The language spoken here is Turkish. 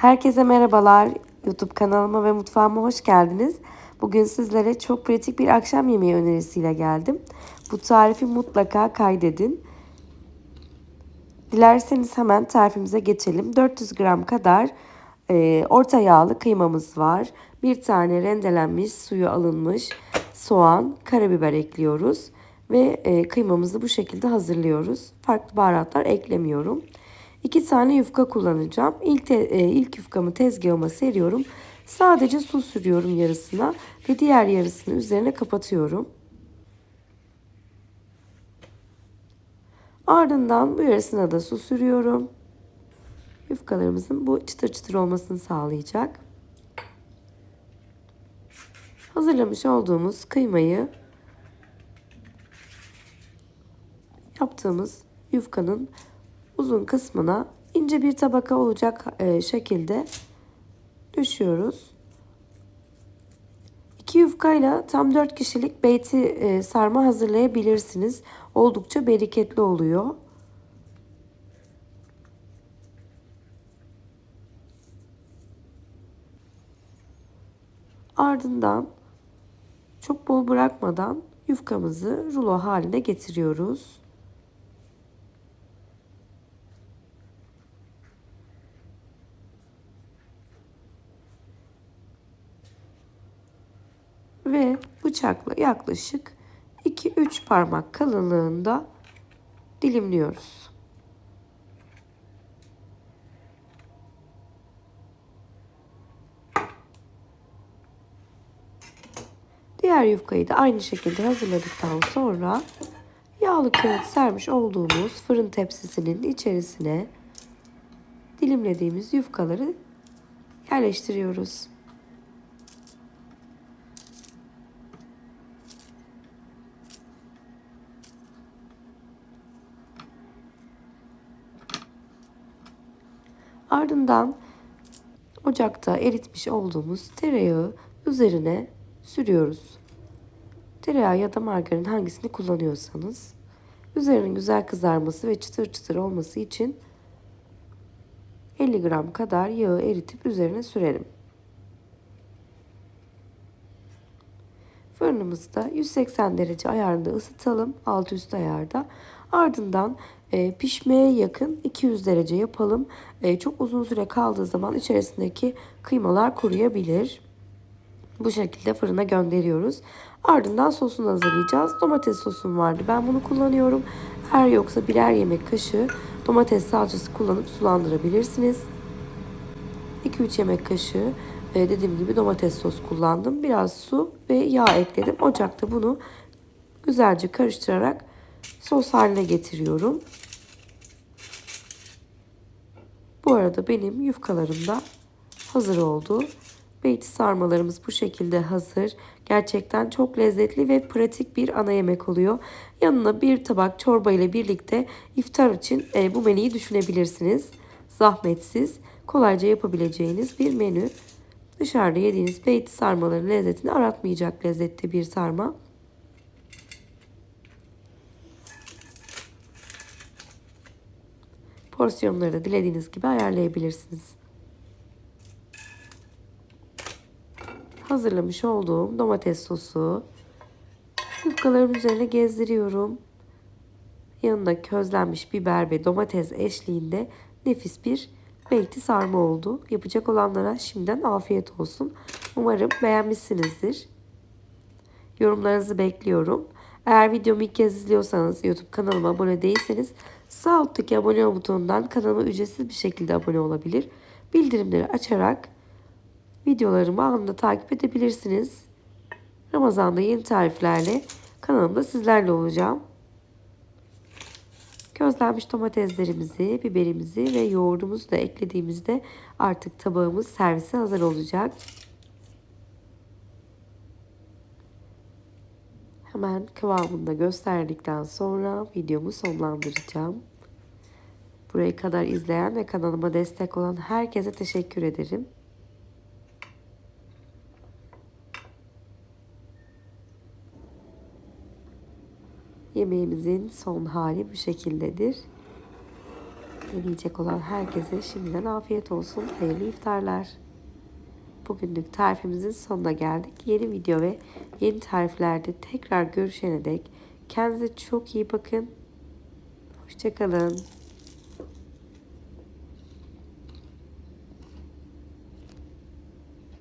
Herkese merhabalar. YouTube kanalıma ve mutfağıma hoş geldiniz. Bugün sizlere çok pratik bir akşam yemeği önerisiyle geldim. Bu tarifi mutlaka kaydedin. Dilerseniz hemen tarifimize geçelim. 400 gram kadar e, orta yağlı kıymamız var. Bir tane rendelenmiş, suyu alınmış soğan, karabiber ekliyoruz. Ve e, kıymamızı bu şekilde hazırlıyoruz. Farklı baharatlar eklemiyorum. İki tane yufka kullanacağım. İlk, te, e, ilk yufkamı tezgahıma seriyorum. Sadece su sürüyorum yarısına ve diğer yarısını üzerine kapatıyorum. Ardından bu yarısına da su sürüyorum. Yufkalarımızın bu çıtır çıtır olmasını sağlayacak. Hazırlamış olduğumuz kıymayı yaptığımız yufkanın uzun kısmına ince bir tabaka olacak e, şekilde düşüyoruz. İki yufkayla tam 4 kişilik beyti e, sarma hazırlayabilirsiniz. Oldukça bereketli oluyor. Ardından çok bol bırakmadan yufkamızı rulo haline getiriyoruz. Ve bıçakla yaklaşık 2-3 parmak kalınlığında dilimliyoruz. Diğer yufkayı da aynı şekilde hazırladıktan sonra yağlı kağıt sermiş olduğumuz fırın tepsisinin içerisine dilimlediğimiz yufkaları yerleştiriyoruz. Ardından ocakta eritmiş olduğumuz tereyağı üzerine sürüyoruz. Tereyağı ya da margarin hangisini kullanıyorsanız üzerinin güzel kızarması ve çıtır çıtır olması için 50 gram kadar yağı eritip üzerine sürelim. Fırınımızda 180 derece ayarında ısıtalım. Alt üst ayarda. Ardından e, pişmeye yakın 200 derece yapalım. E, çok uzun süre kaldığı zaman içerisindeki kıymalar kuruyabilir. Bu şekilde fırına gönderiyoruz. Ardından sosunu hazırlayacağız. Domates sosum vardı. Ben bunu kullanıyorum. Eğer yoksa birer yemek kaşığı domates salçası kullanıp sulandırabilirsiniz. 2-3 yemek kaşığı e, dediğim gibi domates sos kullandım. Biraz su ve yağ ekledim. Ocakta bunu güzelce karıştırarak sos haline getiriyorum. Bu arada benim yufkalarım da hazır oldu. Beyti sarmalarımız bu şekilde hazır. Gerçekten çok lezzetli ve pratik bir ana yemek oluyor. Yanına bir tabak çorba ile birlikte iftar için e, bu menüyü düşünebilirsiniz. Zahmetsiz, kolayca yapabileceğiniz bir menü. Dışarıda yediğiniz beyti sarmaların lezzetini aratmayacak lezzette bir sarma. Porsiyonları da dilediğiniz gibi ayarlayabilirsiniz. Hazırlamış olduğum domates sosu yufkaların üzerine gezdiriyorum. Yanında közlenmiş biber ve domates eşliğinde nefis bir beyti sarma oldu. Yapacak olanlara şimdiden afiyet olsun. Umarım beğenmişsinizdir. Yorumlarınızı bekliyorum. Eğer videomu ilk kez izliyorsanız YouTube kanalıma abone değilseniz sağ alttaki abone ol butonundan kanalıma ücretsiz bir şekilde abone olabilir. Bildirimleri açarak videolarımı anında takip edebilirsiniz. Ramazan'da yeni tariflerle kanalımda sizlerle olacağım. Közlenmiş domateslerimizi, biberimizi ve yoğurdumuzu da eklediğimizde artık tabağımız servise hazır olacak. Hemen kıvamında gösterdikten sonra videomu sonlandıracağım. Buraya kadar izleyen ve kanalıma destek olan herkese teşekkür ederim. Yemeğimizin son hali bu şekildedir. Deneyecek olan herkese şimdiden afiyet olsun. Hayırlı iftarlar. Bugünlük tarifimizin sonuna geldik. Yeni video ve yeni tariflerde tekrar görüşene dek kendinize çok iyi bakın. Hoşçakalın.